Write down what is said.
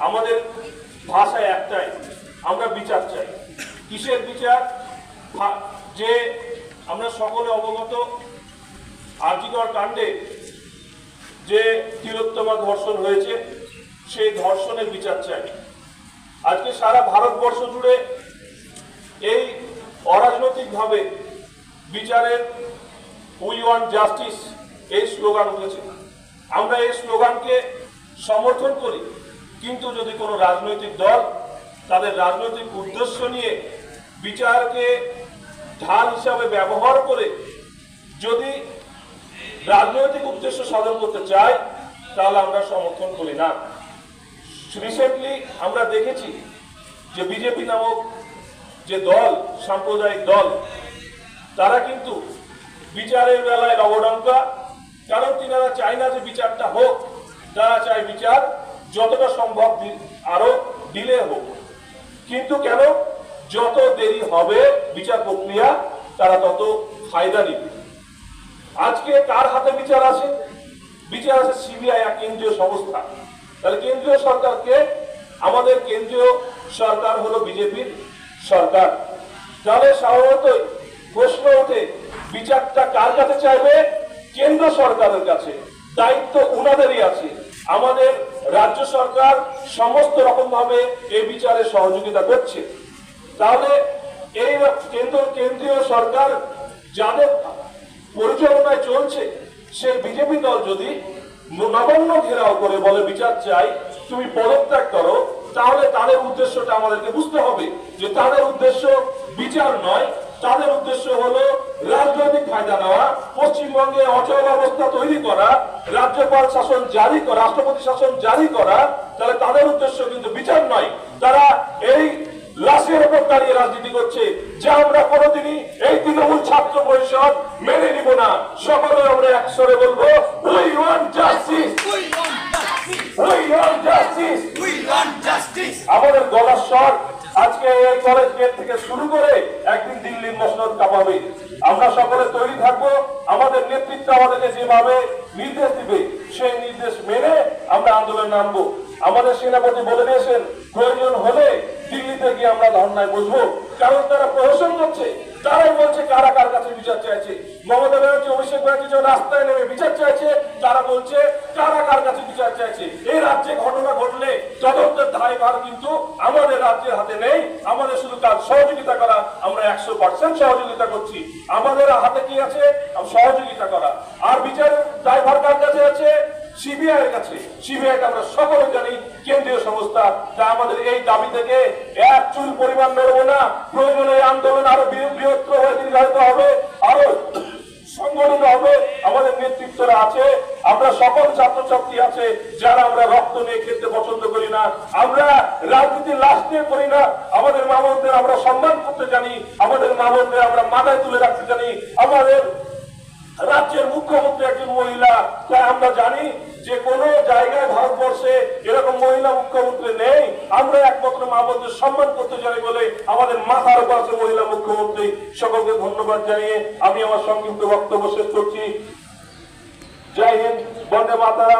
আমাদের ভাষায় একটাই, আমরা বিচার চাই। কিসের বিচার? যে আমরা সকলে অবগত, আর্জিকর কাণ্ডে যে তিলোত্তমা ধর্ষণ হয়েছে, সেই ধর্ষণের বিচার চাই। আজকে সারা ভারতবর্ষ জুড়ে এই অরাজনৈতিকভাবে বিচারের উই ওয়ান্ট জাস্টিস এই স্লোগান উঠেছে। আমরা এই স্লোগানকে সমর্থন করি। কিন্তু যদি কোনো রাজনৈতিক দল তাদের রাজনৈতিক উদ্দেশ্য নিয়ে বিচারকে ঢাল হিসাবে ব্যবহার করে যদি রাজনৈতিক উদ্দেশ্য সাধন করতে চায়, তাহলে আমরা সমর্থন করি না। রিসেন্টলি আমরা দেখেছি যে বিজেপি নামক যে দল, সাম্প্রদায়িক দল, তারা কিন্তু বিচারের বেলায় লবডঙ্কা কারণ তিনারা চায় না যে বিচারটা হোক, তারা চায় বিচার যতটা সম্ভব আরও ডিলে হোক। কিন্তু কেন? যত দেরি হবে বিচার প্রক্রিয়া, তারা তত ফায়দা নিবে। আজকে কার হাতে বিচার আছে বিচার আছে সিবিআই এক কেন্দ্রীয় সংস্থা। তাহলে কেন্দ্রীয় সরকারকে, আমাদের কেন্দ্রীয় সরকার হলো বিজেপির সরকার। তাহলে স্বাভাবিকই প্রশ্ন ওঠে, বিচারটা কার কাছে চাইবে? কেন্দ্র সরকারের কাছে। দায়িত্ব উনাদেরই আছে। আমাদের রাজ্য সরকার সমস্ত রকম ভাবে এই বিচারে সহযোগিতা করছে। তাহলে এই কেন্দ্র কেন্দ্রীয় সরকার যাদের পরিচালনায় চলছে, সেই বিজেপি দল যদি নবান্ন ঘেরাও করে বলে বিচার চাই তুমি পদত্যাগ করো, তাহলে তাদের উদ্দেশ্যটা আমাদেরকে বুঝতে হবে যে তাদের উদ্দেশ্য বিচার নয় তাদের উদ্দেশ্য হলো রাজনৈতিক ফায়দা নেওয়া, পশ্চিমবঙ্গে অচল অবস্থা তৈরি করা, রাজ্যপাল শাসন জারি করা, রাষ্ট্রপতি শাসন জারি করা, তাহলে তাদের উদ্দেশ্য কিন্তু বিচার নয়। তারা এই লাশের উপর দাঁড়িয়ে রাজনীতি করছে। যে আমরা কোনোদিনই এই তৃণমূল ছাত্র পরিষদ মেনে নিব না। সকলে আমরা একসরে বলব উই ওয়ান্ট জাস্টিস এই থেকে শুরু করে একদিন দিল্লির মসনদ কাঁপাবে। আমরা সকলে তৈরি থাকব, আমাদের নেতৃত্ব আমাদেরকে যেভাবে নির্দেশ দিবে, সেই নির্দেশ মেনে আমরা আন্দোলন নামবো। আমাদের সেনাপতি বলে দিয়েছেন, প্রয়োজন হলে দিল্লিতে গিয়ে আমরা ধর্নায় বসবো। কারণ তারা প্রহসন করছে। তারাই বলছে কারা কার কাছে বিচার চাইছে? মমতা ব্যানার্জি, অভিষেক ব্যানার্জি যখন রাস্তায় নেমে বিচার চাইছে, তারা বলছে কারা কার কাছে বিচার চাইছে? এই রাজ্যে ঘটনা ঘটলে তদন্তের দায়ভার কিন্তু আমাদের রাজ্যের হাতে নেই। আমাদের শুধু কাজ সহযোগিতা করা, আমরা একশো পার্সেন্ট সহযোগিতা করছি। আমাদের হাতে কি আছে? সহযোগিতা করা। আর বিচারের দায়ভার কার কাছে আছে সিবিআই কাছে সিবিআই আমরা সকলে জানি, কেন্দ্রীয় সংস্থা যা আমাদের এই দাবি থেকে এক চুল পরিমাণ নড়বো না। প্রয়োজনে আন্দোলন আরও বৃহত্তর হয়ে দীর্ঘায়িত হবে, আরও সংগঠিত হবে। আমাদের নেতৃত্বরা আছে, আমরা সকল ছাত্রছাত্রী আছে, যারা আমরা রক্ত নিয়ে খেতে পছন্দ করি না। আমরা রাজনীতির লাশ নিয়ে করি না। আমাদের মা বোনদের আমরা সম্মান করতে জানি, আমাদের মা বোনদের আমরা মাথায় তুলে রাখতে জানি। আমাদের রাজ্যের মুখ্যমন্ত্রী একজন মহিলা, তাই আমরা জানি যে কোন জায়গায় ভারতবর্ষে এরকম মহিলা মুখ্যমন্ত্রী নেই, আমরা একমাত্র মা বোনদের সম্মান করতে চাই বলে আমাদের মাথার আছে মহিলা মুখ্যমন্ত্রী। সকলকে ধন্যবাদ জানিয়ে আমি আমার সংক্ষিপ্ত বক্তব্য শেষ করছি। জয় হিন্দ, বন্দে মাতারা